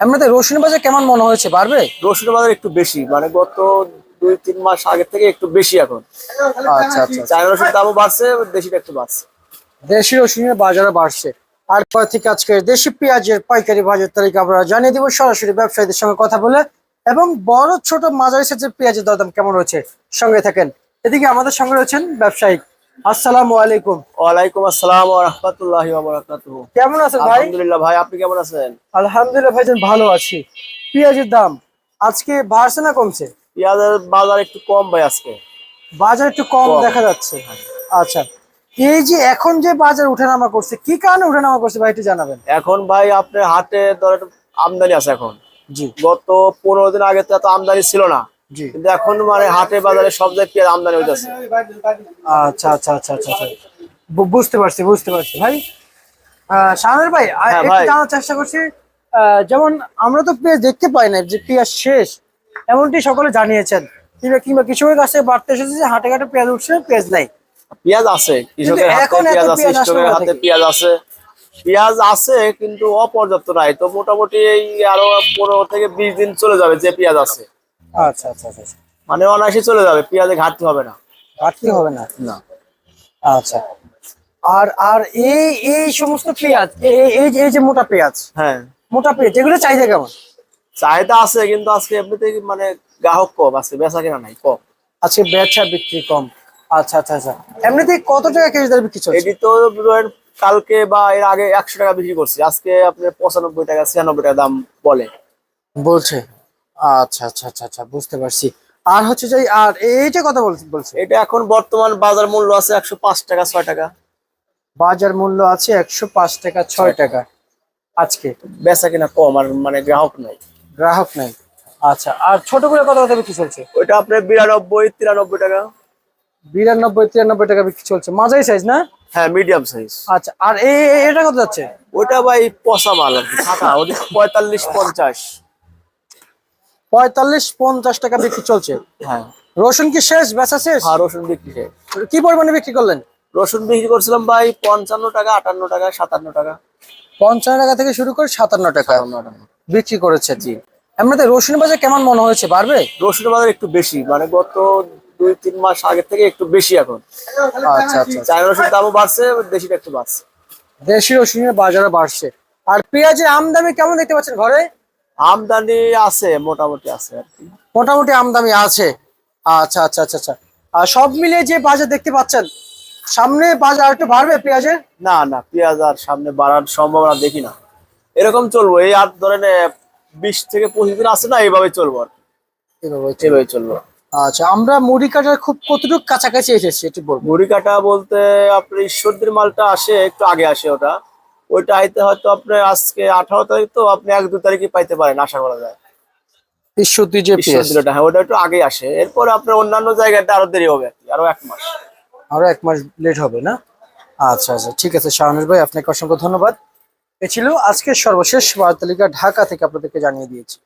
এমনিতে রসুন বাজার কেমন মনে হয়েছে? বাড়বে? রসুন বাজার একটু বেশি মানে গত দুই তিন মাস আগে থেকে একটু বেশি এখন। আচ্ছা আচ্ছা চায়না রসুন দামও বাড়ছে দেশিটা একটু বাড়ছে। দেশি রসুনের বাজারে বাড়ছে। আর পর থেকে আজকে দেশি পেঁয়াজের পাইকারি বাজার তালিকা আমরা জানিয়ে দিব। সরাসরি ব্যবসায়ীদের সঙ্গে কথা বলে এবং বড় ছোট মাঝারি সাইজের পেঁয়াজের দরদাম কেমন রয়েছে সঙ্গে থাকেন। এদিকে আমাদের সঙ্গে রয়েছেন ব্যবসায়ী আসসালামু আলাইকুম। ওয়ালাইকুম আসসালাম ওয়া রাহমাতুল্লাহি ওয়া বারাকাতুহু। কেমন আছেন ভাই? আলহামদুলিল্লাহ ভাই আপনি কেমন আছেন? আলহামদুলিল্লাহ ভাইজান ভালো আছি। পেঁয়াজের দাম আজকে বাড়ছে না কমছে? পেঁয়াজের বাজার একটু কম ভাই আজকে। বাজার একটু কম। দেখা যাচ্ছে। আচ্ছা এই যে এখন যে বাজার উঠানামা করছে কি কারণে উঠানামা করছে ভাই একটু জানাবেন। এখন ভাই আপনার হাটে ধরেন আমদানি আছে এখন। জি। গত পনেরো দিন আগে তো এত আমদানি ছিল না। কিন্তু এখন মানে হাটে বাজারে সব জায়গায় পেঁয়াজ আমদানি হইতেছে। আচ্ছা আচ্ছা আচ্ছা আচ্ছা আচ্ছা। বুঝতে পারছি বুঝতে পারছি। ভাই শাহানুর ভাই হ্যাঁ, একটু জানার চেষ্টা করছি যেমন আমরা তো পেঁয়াজ দেখতে পাই না যে পেঁয়াজ শেষ এমনটি সকলে জানিয়েছেন। কিংবা কিংবা কৃষকের কাছে বাড়তে এসেছে যে হাটে ঘাটে পেঁয়াজ উঠছে পেঁয়াজ নাই। পেঁয়াজ আছে কৃষকের হাতে এখন পেঁয়াজ আছে কৃষকের হাতে পেঁয়াজ আছে। পেঁয়াজ আছে কিন্তু অপর্যাপ্ত নাই। তো মোটামুটি এই আরও পনেরো থেকে বিশ দিন চলে যাবে যে পেঁয়াজ আছে। আচ্ছা আচ্ছা আচ্ছা আচ্ছা। মানে অনায়াসে চলে যাবে পেঁয়াজে ঘাটতি হবে না। ঘাটতি হবে না? না। আচ্ছা। আর আর এই এই সমস্ত পেঁয়াজ এই এই- যে- মোটা পেঁয়াজ হ্যাঁ। মোটা পেঁয়াজ এগুলো চাহিদা কেমন? চাহিদা আছে কিন্তু আজকে এমনিতেই মানে গ্রাহক কম আছে বেচা কেনা নাই কম। আজকে বেচা বিক্রি কম। আচ্ছা আচ্ছা আচ্ছা। এমনিতে কত টাকা কেজি দরে বিক্রি চলছে? এটি তো ধরেন কালকে বা এর আগে একশো টাকা বিক্রি করছি আজকে আপনার পঁচানব্বই টাকা ছিয়ানব্বই টাকা দাম বলে। বলছে। আচ্ছা আচ্ছা আচ্ছা আচ্ছা বুঝতে পারছি। আর হচ্ছে যে আর এইটা কথা বলছে বলছে। এটা এখন বর্তমান বাজার মূল্য আছে একশো পাঁচ টাকা ছয় টাকা। বাজার মূল্য আছে একশো পাঁচ টাকা ছয় টাকা। আজকে? বেচা কিনা কম আর মানে গ্রাহক নাই। গ্রাহক নাই। আচ্ছা আর ছোট করে কত কথা বিক্রি চলছে? ওইটা আপনার বিরানব্বই তিরানব্বই টাকা। বিরানব্বই তিরানব্বই টাকা বিক্রি চলছে। মাঝারি সাইজ না? হ্যাঁ মিডিয়াম সাইজ আচ্ছা আর এটা কত যাচ্ছে? ওইটা ভাই পচা মাল আর কি ওদের পঁয়তাল্লিশ পঞ্চাশ। পঁয়তাল্লিশ পঞ্চাশ টাকা বিক্রি চলছে। হ্যাঁ। রসুন কি শেষ? বেচা শেষ? আর রসুন বিক্রি শেষ। কি পরিমাণে বিক্রি করলেন? রসুন বিক্রি করছিলাম ভাই পঞ্চান্ন টাকা আটান্ন টাকা সাতান্ন টাকা। পঞ্চান্ন টাকা থেকে শুরু করে সাতান্ন টাকা বিক্রি করেছে জি। এমনিতে রসুন বাজার কেমন মনে হয়েছে? বাড়বে? রসুন বাজার একটু বেশি মানে গত দুই তিন মাস আগের থেকে একটু বেশি এখন। আচ্ছা আচ্ছা চায়না রসুন দামও বাড়ছে দেশিটা একটু বাড়ছে। দেশি রসুনের বাজারও বাড়ছে। আর পেঁয়াজের আমদানি কেমন দেখতে পাচ্ছেন ঘরে? আমদানি আছে মোটামুটি আছে আর কি। মোটামুটি আমদানি আছে। আচ্ছা আচ্ছা আচ্ছা আচ্ছা। আর সব মিলিয়ে যে বাজার দেখতে পাচ্ছেন সামনে বাজার একটু বাড়বে পেঁয়াজের? না না পেঁয়াজ আর সামনে বাড়ার সম্ভাবনা দেখি না। এরকম চলবো এই আর ধরেন বিশ থেকে পঁচিশ দিন আছে না এইভাবে চলবো আর। এভাবে। চলবো। আচ্ছা আমরা মুড়ি কাটার খুব কতটুকু কাছাকাছি এসেছি একটু বলব মুড়ি কাটা বলতে আপনার ঈশ্বরদের মালটা আসে একটু আগে আসে ওটা। ওইটা আইতে হয়তো আপনার আজকে আঠারো তারিখ তো আপনি এক দু তারিখে পাইতে পারেন আশা করা যায়। ঈশ্বরদী যে ঈশ্বরদীটা হ্যাঁ ওটা একটু আগে আসে। এরপর আপনার অন্যান্য জায়গাটা আরও দেরি হবে আর এক মাস। আরও এক মাস লেট হবে না? আচ্ছা আচ্ছা ঠিক আছে শাহানুর ভাই আপনাকে অসংখ্য ধন্যবাদ। এ ছিল আজকের সর্বশেষ ঢাকা থেকে আপনাদেরকে জানিয়ে দিয়েছি।